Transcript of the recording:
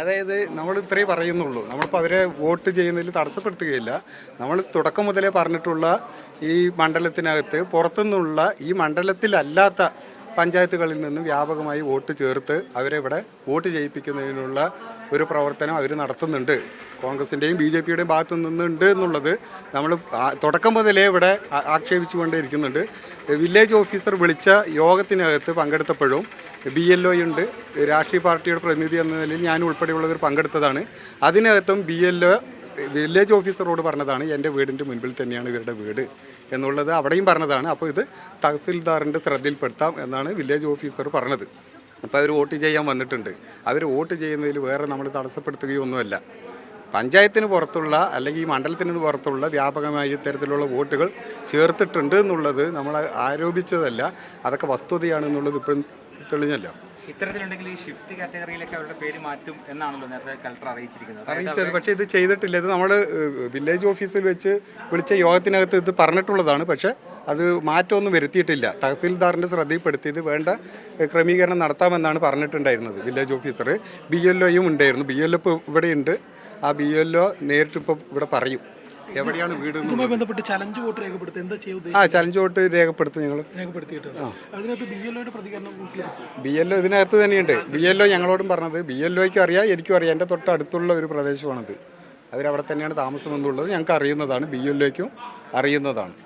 അതായത് നമ്മൾ ഇത്രേ പറയുന്നുള്ളൂ. നമ്മളിപ്പോൾ അവരെ വോട്ട് ചെയ്യുന്നതിൽ തടസ്സപ്പെടുത്തുകയില്ല. നമ്മൾ തുടക്കം മുതലേ പറഞ്ഞിട്ടുള്ള ഈ മണ്ഡലത്തിനകത്ത് പുറത്തുനിന്നുള്ള ഈ മണ്ഡലത്തിലല്ലാത്ത പഞ്ചായത്തുകളിൽ നിന്ന് വ്യാപകമായി വോട്ട് ചേർത്ത് അവരെ ഇവിടെ വോട്ട് ചെയ്യിപ്പിക്കുന്നതിനുള്ള ഒരു പ്രവർത്തനം അവർ നടത്തുന്നുണ്ട്. കോൺഗ്രസിന്റെയും ബി ജെ പിയുടെയും ഭാഗത്തു നിന്നുണ്ട് എന്നുള്ളത് നമ്മൾ തുടക്കം മുതലേ ഇവിടെ ആക്ഷേപിച്ചുകൊണ്ടേ ഇരിക്കുന്നുണ്ട്. വില്ലേജ് ഓഫീസർ വിളിച്ച യോഗത്തിനകത്ത് പങ്കെടുത്തപ്പോഴും ബി എൽ ഒ ഉണ്ട്. രാഷ്ട്രീയ പാർട്ടിയുടെ പ്രതിനിധി എന്ന നിലയിൽ ഞാൻ ഉൾപ്പെടെയുള്ളവർ പങ്കെടുത്തതാണ്. അതിനകത്തും ബി എൽ ഒ വില്ലേജ് ഓഫീസറോട് പറഞ്ഞതാണ് എന്റെ വീടിന്റെ മുൻപിൽ തന്നെയാണ് ഇവരുടെ വീട് എന്നുള്ളത് അവിടെയും പറഞ്ഞതാണ്. അപ്പോൾ ഇത് തഹസിൽദാറിന്റെ ശ്രദ്ധയിൽപ്പെടുത്താം എന്നാണ് വില്ലേജ് ഓഫീസർ പറഞ്ഞത്. അപ്പോൾ അവർ വോട്ട് ചെയ്യാൻ വന്നിട്ടുണ്ട്. അവർ വോട്ട് ചെയ്യുന്നതിൽ വേറെ നമ്മൾ തടസ്സപ്പെടുത്തുകയൊന്നുമല്ല. പഞ്ചായത്തിന് പുറത്തുള്ള അല്ലെങ്കിൽ ഈ മണ്ഡലത്തിന് പുറത്തുള്ള വ്യാപകമായ ഇത്തരത്തിലുള്ള വോട്ടുകൾ ചേർത്തിട്ടുണ്ട് എന്നുള്ളത് നമ്മൾ ആരോപിച്ചതല്ല. അതൊക്കെ വസ്തുതയാണെന്നുള്ളത് ഇപ്പം തെളിഞ്ഞല്ലോ. ഇത്തരത്തിലുണ്ടെങ്കിൽ ഈ ഷിഫ്റ്റ് കാറ്റഗറിയിലേക്ക് അവരുടെ പേര് മാറ്റും എന്നാണല്ലോ നേരത്തെ അറിയിച്ചിരിക്കുന്നത്. അറിയിച്ചത്. പക്ഷേ ഇത് ചെയ്തിട്ടില്ല. ഇത് നമ്മൾ വില്ലേജ് ഓഫീസിൽ വെച്ച് വിളിച്ച യോഗത്തിനകത്ത് ഇത് പറഞ്ഞിട്ടുള്ളതാണ്. പക്ഷേ അത് മാറ്റമൊന്നും വരുത്തിയിട്ടില്ല. തഹസീൽദാറിന്റെ ശ്രദ്ധയിൽപ്പെടുത്തിയത് വേണ്ട ക്രമീകരണം നടത്താമെന്നാണ് പറഞ്ഞിട്ടുണ്ടായിരുന്നത് വില്ലേജ് ഓഫീസർ ബി എൽ ഒയും ഉണ്ടായിരുന്നു. ബി എൽ ഒ ഇപ്പോൾ ഇവിടെയുണ്ട്. ആ ബി എൽ ഒ നേരിട്ട് ഇപ്പോൾ ഇവിടെ പറയും. എവിടെയാണ് വീട്. ഇതുമായി ബന്ധപ്പെട്ട് ചലഞ്ച് വോട്ട് രേഖപ്പെടുത്തുക. എന്താ ചെയ്യുന്നത് ആ ചലഞ്ച് വോട്ട് രേഖപ്പെടുത്തും ഞങ്ങൾ രേഖപ്പെടുത്തിയിട്ടുണ്ട്. അതിനകത്ത് ബി എൽ ഒയുടെ പ്രതികരണം ബി എൽ ഒ ഇതിനകത്ത് തന്നെയുണ്ട്. ബി എൽ ഒ ഞങ്ങളോടും പറഞ്ഞത് ബി എൽ ഒയ്ക്കും അറിയാം എനിക്കും അറിയാം. എന്റെ തൊട്ട് അടുത്തുള്ള ഒരു പ്രദേശമാണിത്. അവരവിടെ തന്നെയാണ് താമസം എന്നുള്ളത് ഞങ്ങൾക്ക് അറിയുന്നതാണ്. ബി എൽ ഒയ്ക്കും അറിയുന്നതാണ്.